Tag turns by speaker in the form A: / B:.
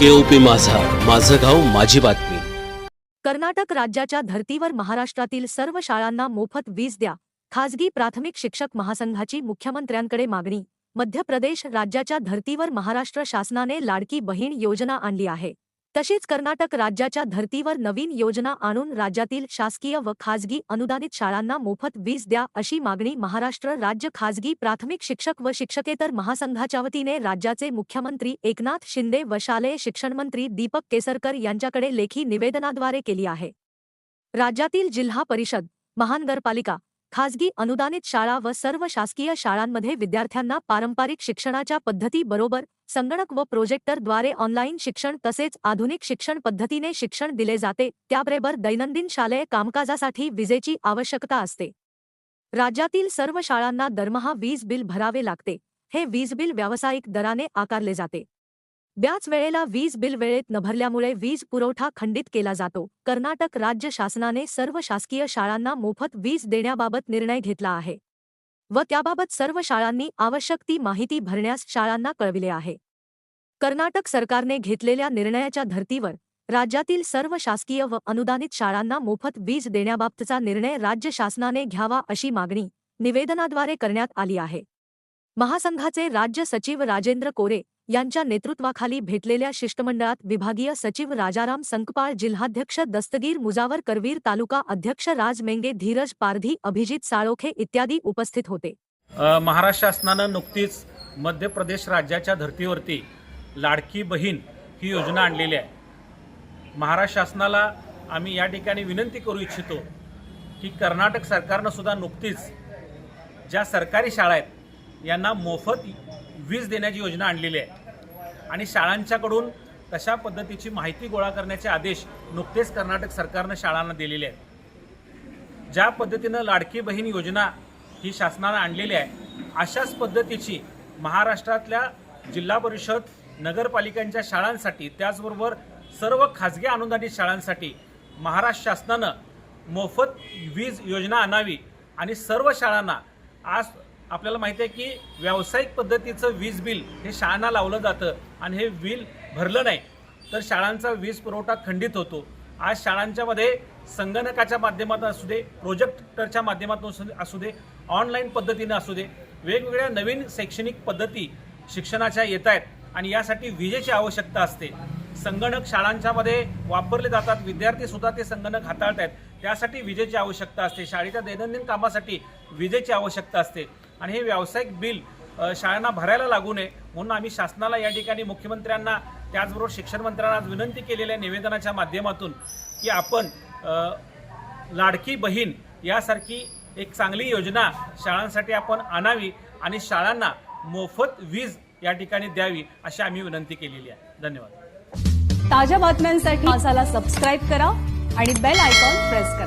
A: केओपी माझा. माझं गाव माझी बातमी.
B: कर्नाटक राज्याच्या धर्तीवर महाराष्ट्रातील सर्व शाळांना मोफत वीज द्या. खासगी प्राथमिक शिक्षक महासंघाची मुख्यमंत्र्यांकडे मागणी. मध्य प्रदेश राज्याच्या धर्तीवर महाराष्ट्र शासनाने लाडकी बहीण योजना आणली आहे. तशीच कर्नाटक राज्याच्या धर्तीवर नवीन योजना आणून राज्यातील शासकीय व खाजगी अनुदानित शाळांना मोफत वीज द्या अशी मागणी महाराष्ट्र राज्य खाजगी प्राथमिक शिक्षक व शिक्षकेतर महासंघाच्या वतीने राज्याचे मुख्यमंत्री एकनाथ शिंदे व शालेय शिक्षणमंत्री दीपक केसरकर यांच्याकडे लेखी निवेदनाद्वारे केली आहे. राज्यातील जिल्हा परिषद महानगरपालिका खासगी अनुदानित शाळा व सर्व शासकीय शाळांमध्ये विद्यार्थ्यांना पारंपरिक शिक्षणाच्या पद्धतीबरोबर संगणक व प्रोजेक्टरद्वारे ऑनलाईन शिक्षण तसेच आधुनिक शिक्षण पद्धतीने शिक्षण दिले जाते त्याबरोबर दैनंदिन शालेय कामकाजासाठी विजेची आवश्यकता असते. राज्यातील सर्व शाळांना दरमहा वीज बिल भरावे लागते हे वीज बिल व्यावसायिक दराने आकारले जाते. ब्याच वेळेला वीज बिल वेळेत न भरल्यामुळे वीज पुरवठा खंडित केला जातो. कर्नाटक राज्य शासनाने सर्व शासकीय शाळांना मोफत वीज देण्याबाबत निर्णय घेतला आहे. व त्याबाबत सर्व शाळांनी आवश्यक ती माहिती भरण्यास शाळांना कळविले आहे. कर्नाटक सरकारने घेतलेल्या निर्णयाच्या धर्तीवर राज्यातील सर्व शासकीय व अनुदानित शाळांना मोफत वीज देण्याबाबतचा निर्णय राज्य शासनाने घ्यावा अशी मागणी निवेदनाद्वारे करण्यात आली आहे. महासंघाचे राज्य सचिव राजेंद्र कोरे यांच्या नेतृत्वाखाली भेटलेल्या शिष्टमंडळात विभागीय सचिव राजाराम संकपाळ जिल्हाध्यक्ष दस्तगीर मुजावर करवीर तालुका अध्यक्ष राज मेंगे धीरज पारधी अभिजित साळोखे इत्यादी उपस्थित होते.
C: महाराष्ट्र शासनानं नुकतीच मध्य प्रदेश राज्याच्या धर्तीवरती लाडकी बहीण ही योजना आणलेली आहे. महाराष्ट्र शासनाला आम्ही या ठिकाणी विनंती करू इच्छितो की कर्नाटक सरकारनं सुद्धा नुकतीच ज्या सरकारी शाळा आहेत यांना मोफत वीज देण्याची योजना आणलेली आहे. आणि शाळांच्याकडून तशा पद्धतीची माहिती गोळा करण्याचे आदेश नुकतेच कर्नाटक सरकारनं शाळांना दिलेले आहेत. ज्या पद्धतीनं लाडकी बहीण योजना ही शासनानं आणलेली आहे अशाच पद्धतीची महाराष्ट्रातल्या जिल्हा परिषद नगरपालिकांच्या शाळांसाठी त्याचबरोबर सर्व खाजगी अनुदानित शाळांसाठी महाराष्ट्र शासनानं मोफत वीज योजना आणावी आणि सर्व शाळांना आज आपल्याला माहिती आहे की व्यावसायिक पद्धतीचं वीज बिल हे शाळांना लावलं जातं आणि हे बिल भरलं नाही तर शाळांचा वीज पुरवठा खंडित होतो. आज शाळांच्यामध्ये संगणकाच्या माध्यमातून असू दे प्रोजेक्टरच्या माध्यमातून असू दे- असू दे ऑनलाईन पद्धतीनं असू दे वेगवेगळ्या नवीन शैक्षणिक पद्धती शिक्षणाच्या येत आहेत आणि यासाठी विजेची आवश्यकता असते. संगणक शाळांच्यामध्ये वापरले जातात विद्यार्थीसुद्धा ते संगणक हाताळत आहेत त्यासाठी विजेची आवश्यकता असते. शाळेच्या दैनंदिन कामासाठी विजेची आवश्यकता असते. आणि हे व्यावसायिक बिल शाळांना भरायला लागू नये म्हणून आम्ही शासनाला या ठिकाणी मुख्यमंत्र्यांना त्याचबरोबर शिक्षण मंत्र्यांना आज विनंती केलेल्या निवेदनाच्या माध्यमातून की आपण लाडकी बहीण यासारखी एक चांगली योजना शाळांसाठी आपण आणावी आणि शाळांना मोफत वीज या ठिकाणी द्यावी अशी आम्ही विनंती केलेली आहे. धन्यवाद.
D: ताज्या बातम्यांसाठी माझाला सबस्क्राईब करा आणि बेल आयकॉन प्रेस करा.